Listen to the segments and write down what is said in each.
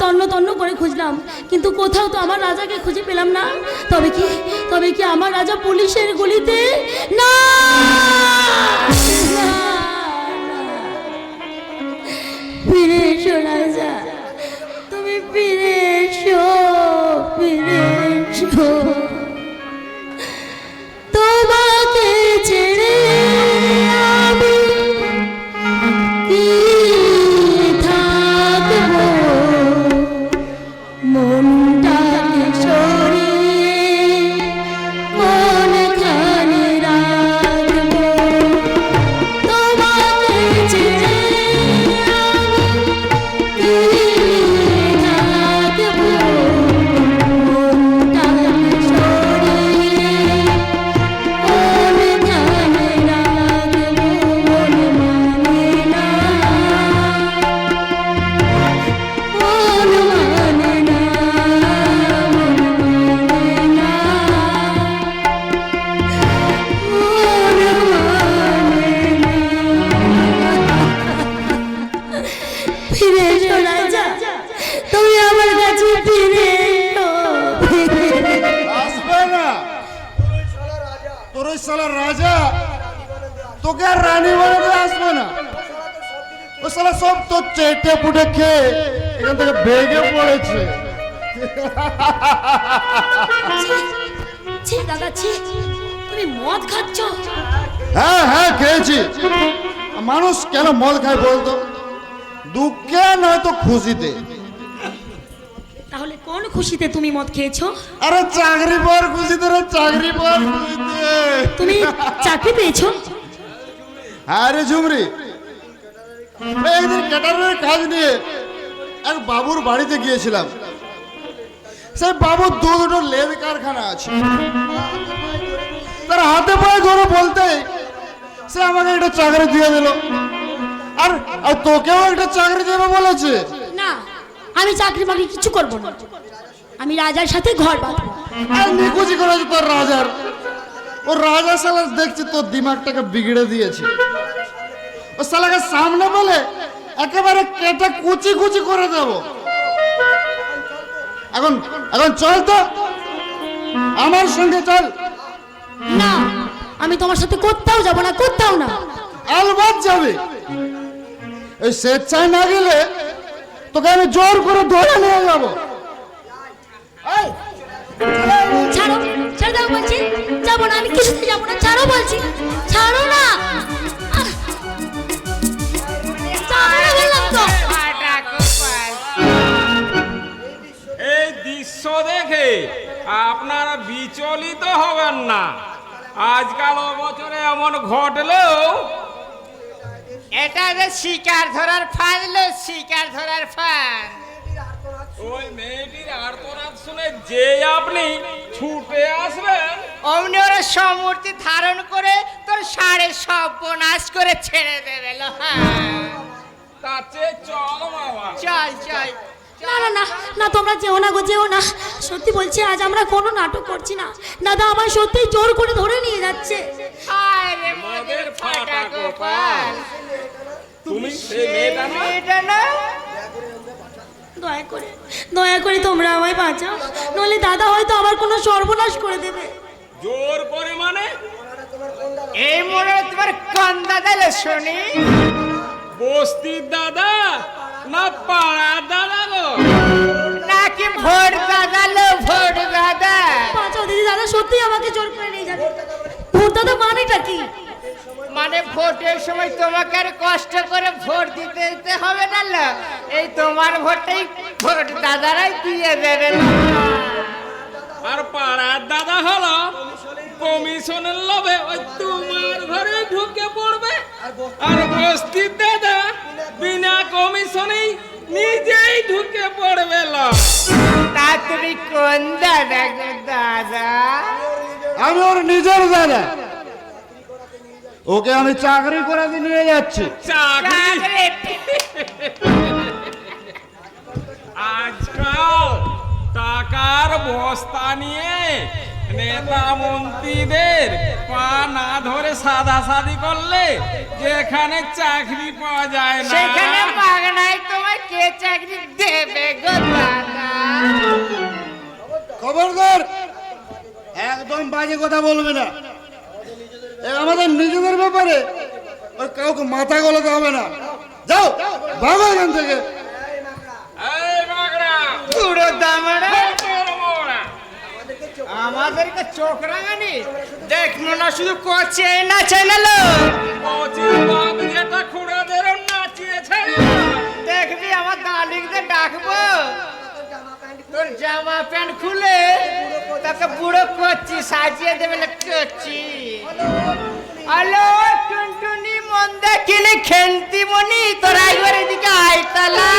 তন্ন তন্ন করে খুঁজলাম। কিন্তু কোথাও তো আমার রাজাকে খুঁজে পেলাম না। তবে কি তবে কি আমার রাজা পুলিশের গুলিতে? না। ফিরে এসো রাজা। তুমি ফিরে ওই শালা রাজা তোকে আর রানী বানাতে আসবে না। ও শালা সব তোর চেটে পুটে খেয়ে এখান থেকে বেগে পড়েছে। ছি দাদা ছি। তুমি মদ খাচ্ছ? হ্যাঁ হ্যাঁ খেয়েছি। মানুষ কেন মদ খায় বলতো? দুঃখে নয়তো খুশিতে। তাহলে কোন খুশিতে তুমি মদ খেয়েছো? আরে চাকরি পর খুশিতে রে চাকরি পর খুশিতে। তুমি চাকরি পেয়েছ? আরে রে ঝুমরি। একদিন ক্যাটারের কাজ নিয়ে এক বাবুর বাড়িতে গিয়েছিলাম। সেই বাবুর দু দুটো লেদ কারখানা আছে। তার হাতে পায়ে ধরে বলতে সে আমাকে একটা চাকরি দিয়ে দিল। আর আর তোকেও একটা চাকরি দেবে বলেছে। আমি চাকরি বাকরি কিছু করব না। আমি রাজার সাথে ঘর বাঁধবো। নিকুচি করেছে তোর রাজার। ও রাজা সালা দেখছি তোর দিমাগটাকে বিগড়ে দিয়েছে। ও সালাকে সামনে বলে একেবারে কেটে কুচি কুচি করে দেব। এখন এখন চল তো। আমার সঙ্গে চল। না আমি তোমার সাথে কোথাও যাব না কোথাও না। আলবাদ যাবে। এই স্বেচ্ছায় না গেলে তোকে আমি জোর করে ধরে নিয়ে যাব। এই, ছাড়ো ছেড়ে দাও বলছি। যাব না আমি কিছুতে যাব না। ছাড়ো বলছি। ছাড়ো না। এই দৃশ্য দেখে আপনারা বিচলিত হবেন না। আজকাল বছরে এমন ঘটলেও এটা যে শিকার ধরার ফান লো শিকার ধরার ফান ওই মেয়েটির আর্তনাদ শুনে যে আপনি ছুটে আসবেন অমনি ওরা সমূর্তি ধারণ করে তোর সাড়ে সর্বনাশ করে ছেড়ে দেবে লো, হ্যাঁ। তার চেয়ে চল বাবা চল চল। না না না না তোমরা যেও না গো যেও না। সত্যি বলছি আজ আমরা কোনো নাটক করছি না। দাদা আমার সত্যি জোর করে ধরে নিয়ে যাচ্ছে। হায় রে মোদের ফাটা গোপাল। তুমি সেই মেয়েটা না মেয়েটা না দয়া করে দয়া করে তোমরা আমায় বাঁচাও। নইলে দাদা হয়তো আমার কোনো সর্বনাশ করে দেবে। জোর করে মানে এই মনে হয় তোমার কন্দা দিলে শুনি। বস্তির দাদা না পাড়ার দাদা গো? নাকি ভোট দাদা লো ভোট দাদা? বাঁচাও দিদি দাদা সত্যি আমাকে জোর করে নিয়ে যাবে। ভোট দাদা মানেটা কি? মানে ভোটের সময় তোমাকে আর কষ্ট করে ভোট দিতে দিতে হবে না লো? এই তোমার ভোটেই ভোট দাদারাই দিয়ে দেবে আর পাড়ার দাদা হলো কমিশনের লোভে ওই তোমার ঘরে ঢুকে পড়বে। আর বস্তির দাদা বিনা কমিশনেই নিজেই ঢুকে পড়বে লো। তা তুমি কোন দাদা দাদা? আমি ওর নিজের দাদা। ওকে আমি চাকরি করে দিয়ে নিয়ে যাচ্ছি। আজকাল টাকার বস্তা নিয়ে নেতা মন্ত্রীদের পা না ধরে সাদা সাদি করলে যেখানে চাকরি পাওয়া যায় না। সেখানে মাগনায় তোমায় কে চাকরি দেবে গো খবরদার একদম বাজে কথা বলবে না। আমাদের নিজেদের ব্যাপারে ওই কাউকে মাথা গলাতে হবে না। যাও ভাগো এখান থেকে। আমাদেরকে চোখ রাঙানি? দেখল না শুধু করছে না চ্যানেল দেখবি আমার দালিকদের ডাকবো? জামা প্যান্ট খুলে তাকে বুড়ো করছি, সাজিয়ে দেবে করছি হ্যালো টুনটুনি মন দেখিলে খেলতি মনি, তোর এদিকে আইতালা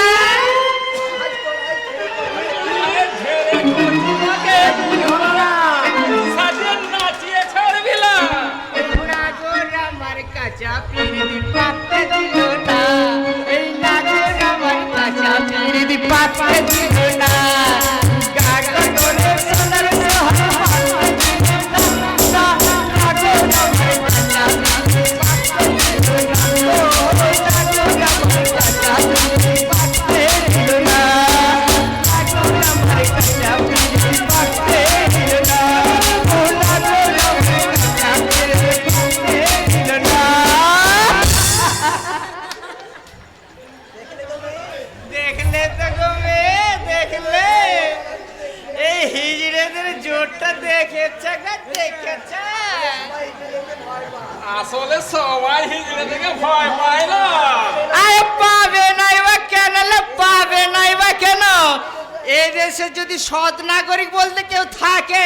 নাগরিক বলতে কেউ থাকে?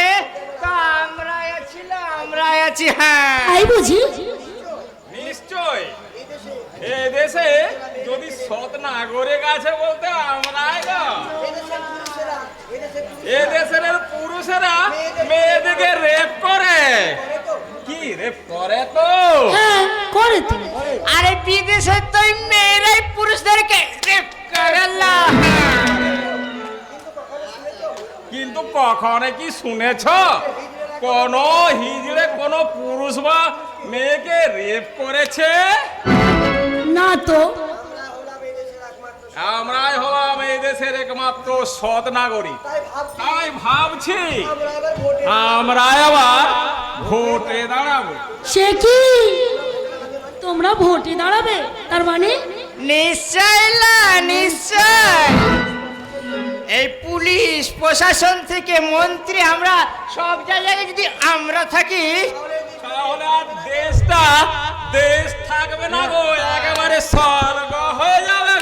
তা আমরা আছি না আমরা আছি হ্যাঁ। তাই বুঝি? নিশ্চয়। এই দেশে যদি সৎ নাগরিক আছে বলতে আমরাই না। এ দেশের পুরুষেরা মেয়েদেরকে রেপ করে। কি রেপ করে তো? হ্যাঁ করে তো। আরে বিদেশে তো মেয়েরাই পুরুষদেরকে রেপ করে না। কিন্তু কখনো কি শুনেছ? কোন হিজড়ে কোন পুরুষ বা মেয়েকে রেপ করেছে? না তো। আমরাই হলাম এই দেশের একমাত্র সৎ নাগরিক। তাই ভাবছি আমরা আবার ভোটে দাঁড়াবো। সে কি? তোমরা ভোটে দাঁড়াবে? তার মানে? নিশ্চয় না নিশ্চয়। এই পুলিশ প্রশাসন থেকে মন্ত্রী আমরা সব জায়গায় যদি আমরা থাকি তাহলে আর দেশটা দেশ থাকবে না গো একেবারে স্বর্গ হয়ে যাবে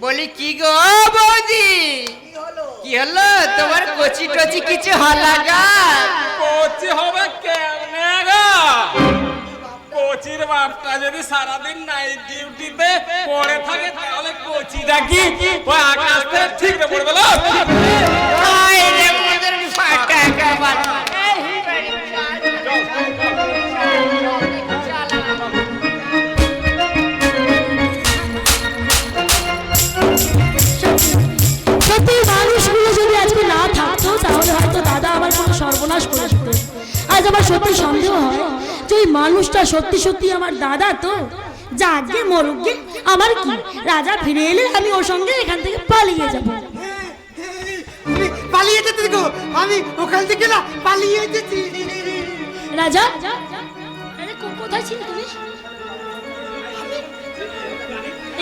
বলি কি গো বৌদি? কি হলো? তোমার কচি টচি কিছু হলাগা কোচি হবে কেমনে গো? কোচির বাপটা যদি সারাদিন নাইট ডিউটিতে পড়ে থাকে তাহলে কোচিটা কি? ওই আকাশ থেকে ঠিক পড়বে সত্যি মানুষগুলো যদি আজকে না থাকতো তাহলে হয়তো দাদা আমার কোনো সর্বনাশ করে আজ আমার সত্যি সন্দেহ হয়। ওই মানুষটা সত্যি সত্যি আমার দাদা তো। যাকে মরুক আমার কি? রাজা ফিরে এলে আমি ওর সঙ্গে এখান থেকে পালিয়ে যাব। পালিয়ে যেতে দেখো। আমি ওখান থেকে না পালিয়ে যেতে। রাজা? আরে কোথায় ছিলে তুমি?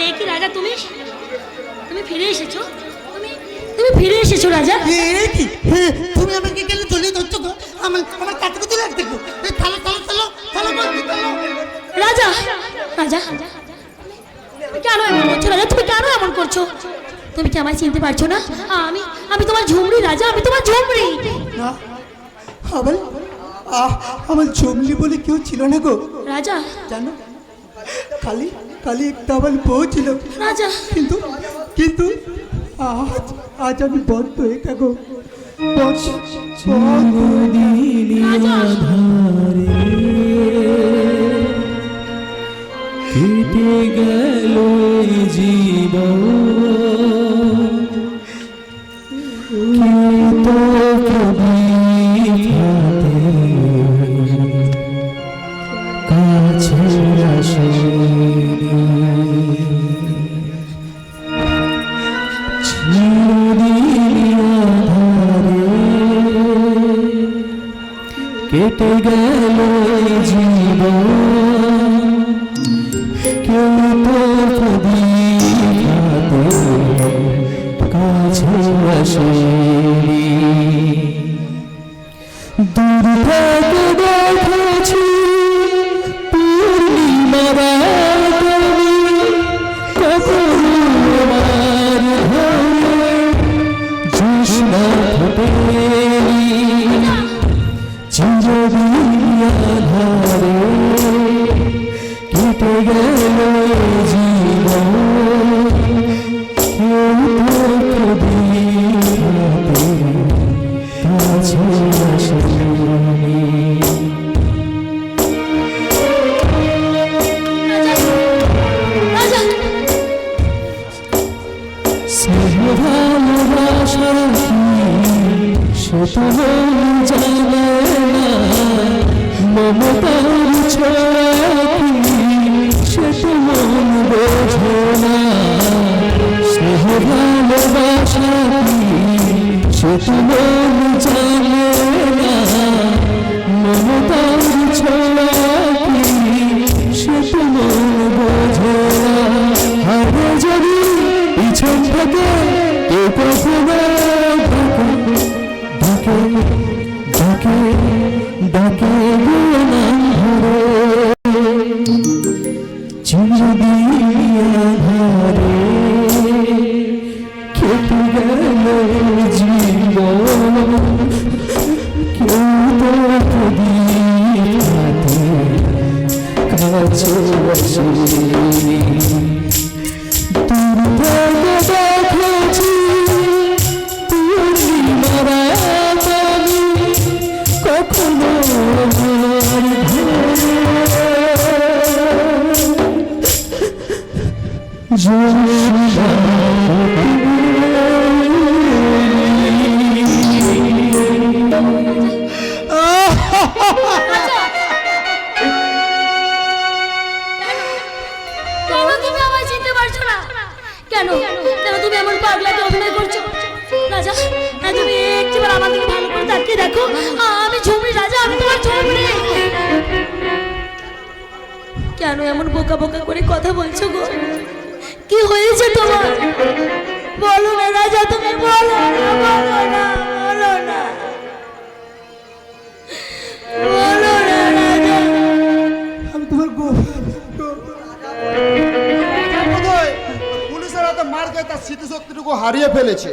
এ কি রাজা তুমি? তুমি ফিরে এসেছ? তুমি ফিরে এসেছ রাজা। এ কি? তুমি আমাকে গেলে চলে ধরছো গো? আমার আমার কাছে কোথায় লাগতে গো। থালো রাজা রাজা কেন এমন করছ রাজা? তুমি কেন এমন করছ? তুমি কি আমায় চিনতে পারছ না? আমি আমি তোমার ঝুমরি রাজা আমি তোমার ঝুমরি না আমার জমলি বলে কেউ ছিল না গো। রাজা। জানো খালি খালি একটা আমার বউ ছিল। রাজা। কিন্তু কিন্তু আজ আজ আমি বন্ধ হয়ে থাকো। কেটে গেল জীবন। কেটে গেল জীবন। কেউ তো কাছে আসেনি সে তো জানে না মমতার বোঝে না স্নেহ ভালোবাসা কি সে তো মন জানে না মমতার ছোঁয়া কি সে তো মন বোঝে না হারে যদি পিছন থেকে কেউ কখনো ডাকে ডাকে ডাকে গো নাম ধরে পাগলাকে অভিনয় করছ। রাজা তুমি আমার দিকে ভালো করে তাকিয়ে দেখো। আমি ঝুমরি রাজা, আমি তোমার ঝুমরি কেন এমন বোকা বোকা করে কথা বলছো গো? কি হয়েছে তোমার? বলো না রাজা, তুমি বলো না বলো না। তার স্মৃতিশক্তিটুকু হারিয়ে ফেলেছে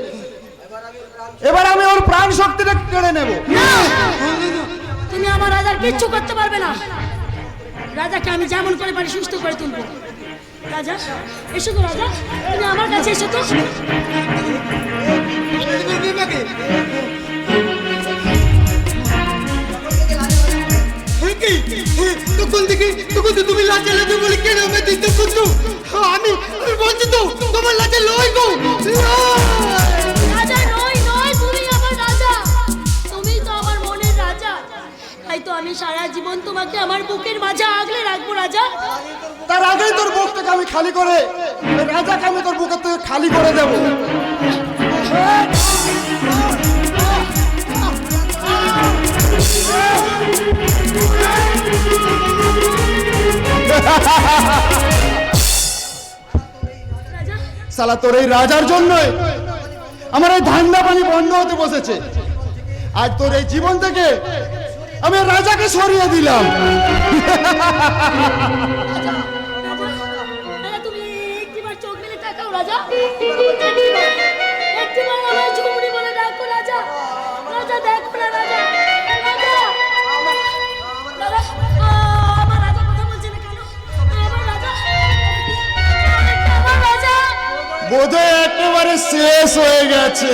এবার আমি ওর প্রাণ শক্তিটা কেড়ে নেব! তুমি আমার রাজার কিচ্ছু করতে পারবে না রাজাকে আমি যেমন করে পারি সুস্থ করে তুলবো রাজা এসো তো রাজা তুমি আমার কাছে এসো তো জীবন তোমাকে আমার বুকের মাঝে আগলে রাখব রাজা। তার আগেই তোর বুক থেকে আমি খালি করে রাজাকে আমি তোর বুকের থেকে খালি করে দেব। সালা তোর এই রাজার জন্যই আমার এই ধান্দা পানি বন্ধ হতে বসেছে। আজ তোর এই জীবন থেকে আমি রাজাকে সরিয়ে দিলাম। বোধহয় একেবারে শেষ হয়ে গেছে।